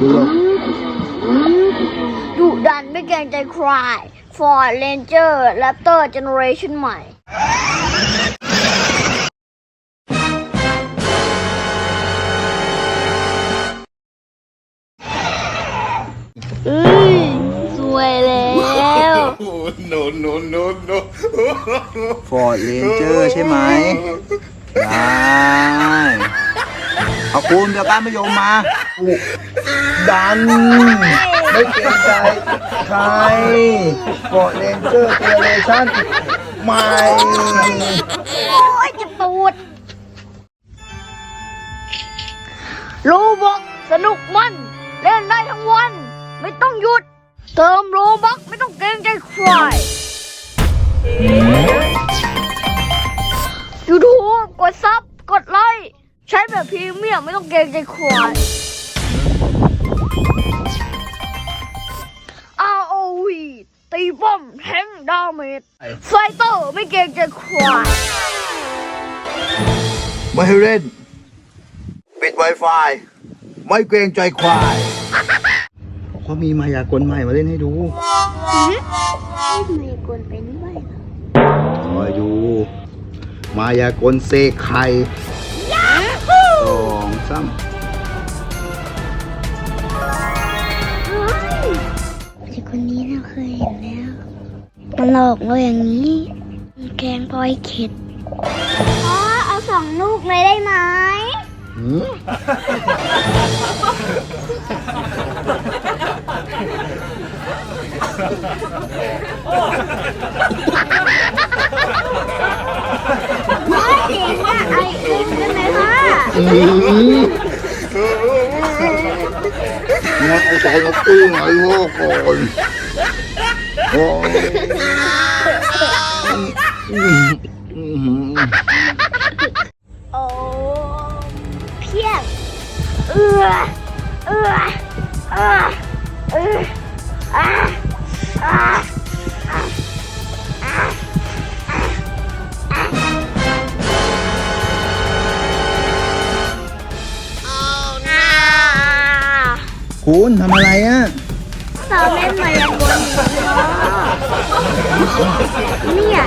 ดูหรอกดุดันไม่เกรงใจใคร Ford Ranger Raptor Generation ใหม่เอ้ยสวยแล้ว no, no, no, no. ฟอร์ดเรนเจอร์ใช่ไหมได้ เอาคุณเดี๋ยวการประโยมมาดุดัน ไม่เกรงใจใครฟอร์ดเรนเจอร์เจเนเรชั่นใหม่โอ้ยจะตูด รูบอกสนุกมัน เล่นได้ทั้งวัน ไม่ต้องหยุด เติมโลบักไม่ต้องเกรงใจใครยูทูบกดซับ ใช้แบบพรีเมียมไม่ต้องเกรงใจใคร ROV ตีป้อมแทงดาเมจไฟเตอร์ไม่เกรงใจใครไม่ให้เล่น ปิด Wi-Fi ไม่เกรงใจควายเขามีมายากลใหม่มาเล่นให้ดูไม่กวนเป็นด้วยคอยดู มายากลเสกไข่ส องซ้เด็กคนนี้เราเคยเห็นแล้ว มันหลอกเราอย่างนี้มันแกล้งพลอยเข็ดอ๋อเอาสองลูกเลยได้ไหมำหืม เจ๋งอะไอ้เล่นได้ไหมคะ งั้นเอาสองมาปื้งไอ้โว้ คุณทำอะไรอะสาวเล่นมายากลเนี่ย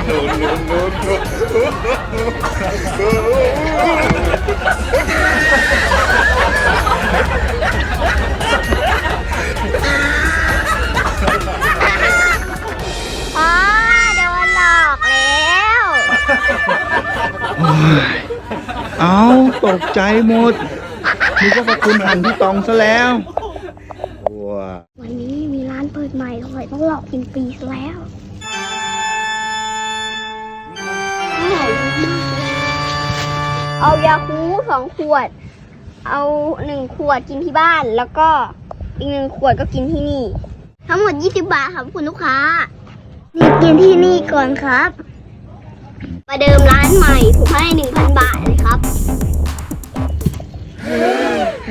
อ๋อโดนหลอกแล้วเอาตกใจหมดนี่ก็ว่าคุณหันที่ตองซะแล้ว ว้าวันนี้มีร้านเปิดใหม่หอยต้องหลอกกินฟรีซะแล้วเอายาคูสองขวด เอาหนึ่งขวดกินที่บ้าน แล้วก็อีกหนึ่งขวดก็กินที่นี่ ทั้งหมด 20 บาทครับคุณลูกค้า นี่กินที่นี่ก่อนครับ ประเดิมร้านใหม่ผมให้ 1,000 บาทเลยครับ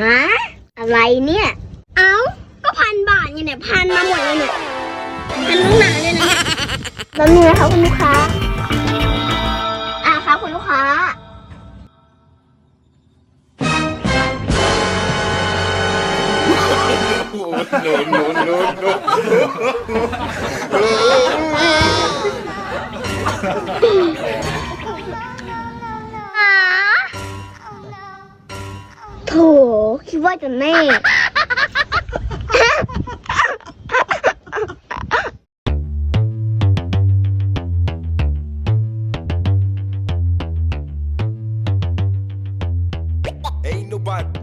ฮะ อะไรเนี่ย เอ้า ก็พันบาทไงเนี่ยพันมาหมดเลยเนี่ยพันตั้งนานเลยนะแล้วนี่นะครับคุณลูกค้า อะครับคุณลูกค้า no, no, no, no. โถคิดว่าจะแน่ squad.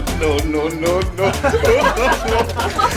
No, no, no, no. no.